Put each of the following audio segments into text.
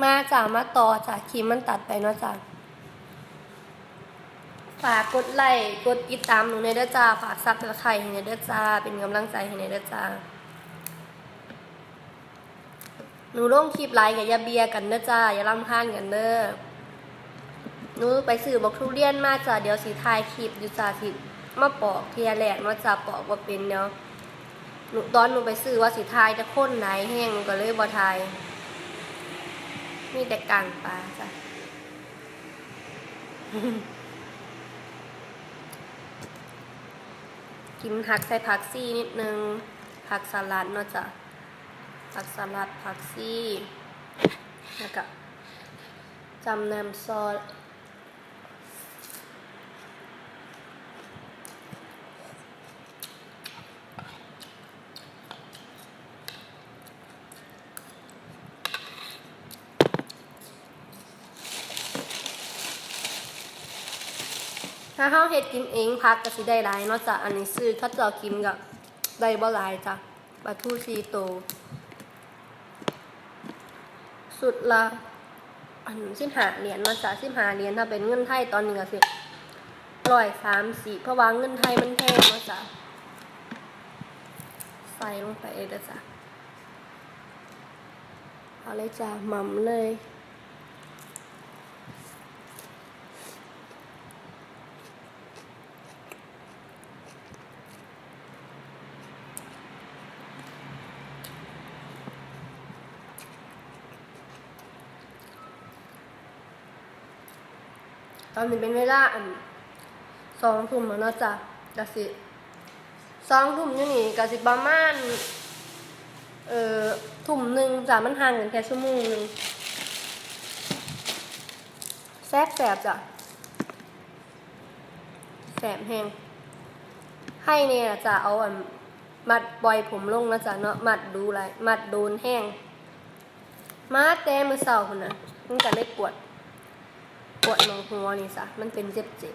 มาจ้ามาต่อจ้าคีมมันตัดไปเนาะจ้าฝากกดไลค์กดติดตามหนูในเด้อจ้าฝากซับตะไคร้ให้ในเด้อจ้าเป็นกำลังใจให้ในเด้อจ้าหนูลงคลิปไลค์กับยาเบียกันเด้อจ้าอย่าลำคาญกันเด้อหนูไปซื้อบอกทุเรียนมาจ้าเดี๋ยวสีทายคลิปอยู่จ้าสิมาปอกเทียแรกมาจ้าปอกว่าเป็นเนาะหนูตอนหนูไปซื้อว่าสีทายจะข้นไหนแห้งหนูก็เลยบ่ทาย มีแต่กลางปลาจ้ะกินผักใส่ผักซี่นิดนึง ผักสลัดเนาะจ้ะ ผักสลัดผักซี่ แล้วก็จำน้ำซอส ถ้าเฮาเฮ็ดกินเองผักก็สิได้หลายเนาะจ้ะอันนี้ซื้อเขาเจ้ากินก็ได้บ่หลายจ้ะปลาทูซีโต สุดละอันสิบหาเหรียญมาจากสิบหาเหรียญถ้าเป็นเงินไทยตอนนี้ก็สิร้อยสามสี่เพราะว่าเงินไทยมันแพงมาจากใส่ลงไปเลยจ้ะเอาเลยจ้ะหม่ำเลย ตอนนี้เป็นเวลาอันสองทุ่มแล้วนะจ้ะกะสิสองทุ่มอยู่นี่กะสิประมาณเอ่อทุ่มหนึ่งจ้ะมันห่างกันแค่ชั่วโมงหนึ่งแซ่บแสบจ้ะแสบแห้งให้เนี่ยจะเอาอันมัดปล่อยผมลงนะจ๊ะเนาะมัดดูไรมัดโดนแห้งมาแต่มือเสาคนน่ะมันก็เลยปวด ปวดหนองหัวนี่ซะมันเป็นเจ็บเจ็บ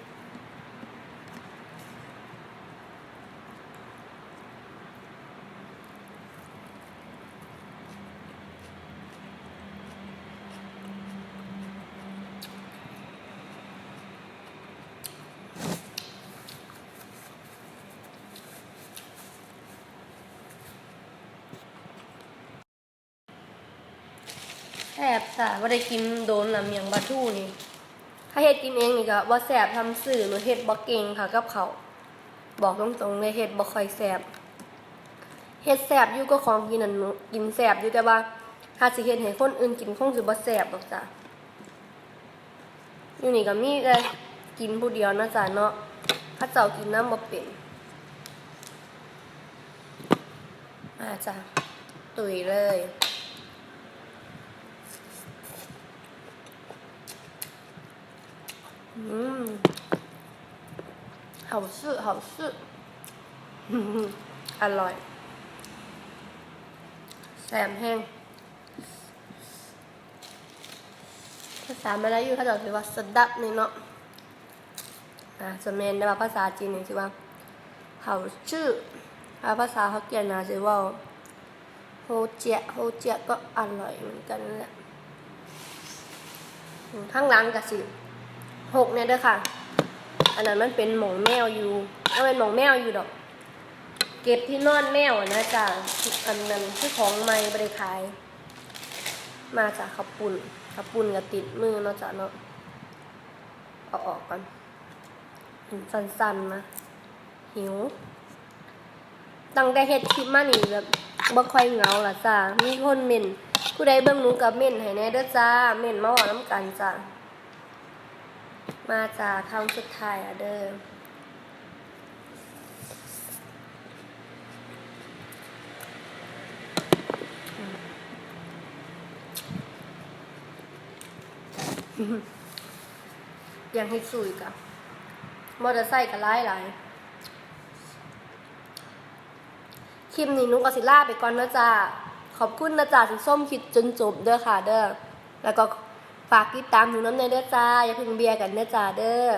แสบจ้ะว่าได้กินโดนละเมียงบะทู่นี่ ถ้าเฮ็ดกินเองนี่ก็บ่แสบทำสื่อหรือเฮ็ดบ่เก่งค่ะกับเขาบอกตรงๆเลยเฮ็ดบ่ค่อยแสบเฮ็ดแสบอยู่ก็ของกินนั่นกินแสบอยู่แต่ว่าถ้าสิเฮ็ดให้คนอื่นกินคงสิบ่แสบหรอกจ้ะอยู่นี่ก็มีแต่กินผู้เดียวนะจ้ะเนาะถ้าเจ้ากินน้ำบ่เป็นมาจ้ะตุยเลย 嗯，好吃好吃，อร่อยแซมแห้งภาษามาลายูเขาจะถือว่าสดับนี่เนาะอ่าจะเมนได้ว่าภาษาจีนนี่สิว่า好吃ถ้าภาษาเขาเกียนนะสิว่าโฮเจียโฮเจียก็อร่อยเหมือนกันแหละอืมข้างหล่างก็สิ หกเนี่ยเด้อค่ะ อันนั้นมันเป็นหมองแมวอยู่เอาเป็นหมองแมวอยู่ดอก เก็บที่นอนแมวนะจ๊ะอันนั้นที่ของไม่บริขาย มาจากขับปุ่นขับปุ่นกับติดมือเนาะจ๊ะเนาะเอาออกก่อนเห็นสั้นๆนะหิวตั้งแต่เฮ็ดคลิปมานี่แบบบ่ค่อยเหงาล่ะจ้ามีคนเม่นผู้ใดเบิ่งหนูกับเม่นให้แน่เด้อจ้าเม่นมาเว่าน้ำกันจ้า มาจากคำสุดท้ายอะเด้ออืมยังให้สุยกับมอเตอร์ไซค์กับไล่หลายคลิปนี้นุกกสิล่าไปก่อนนะจ๊ะขอบคุณนะจ๊ะที่ส้มคิดจนจบเด้อค่ะ เด้อแล้วก็ ฝากติดตามหนูน้ำในเด้อจ้าอย่าเพึ่งเบียร์กันเด้อจ้าเด้อ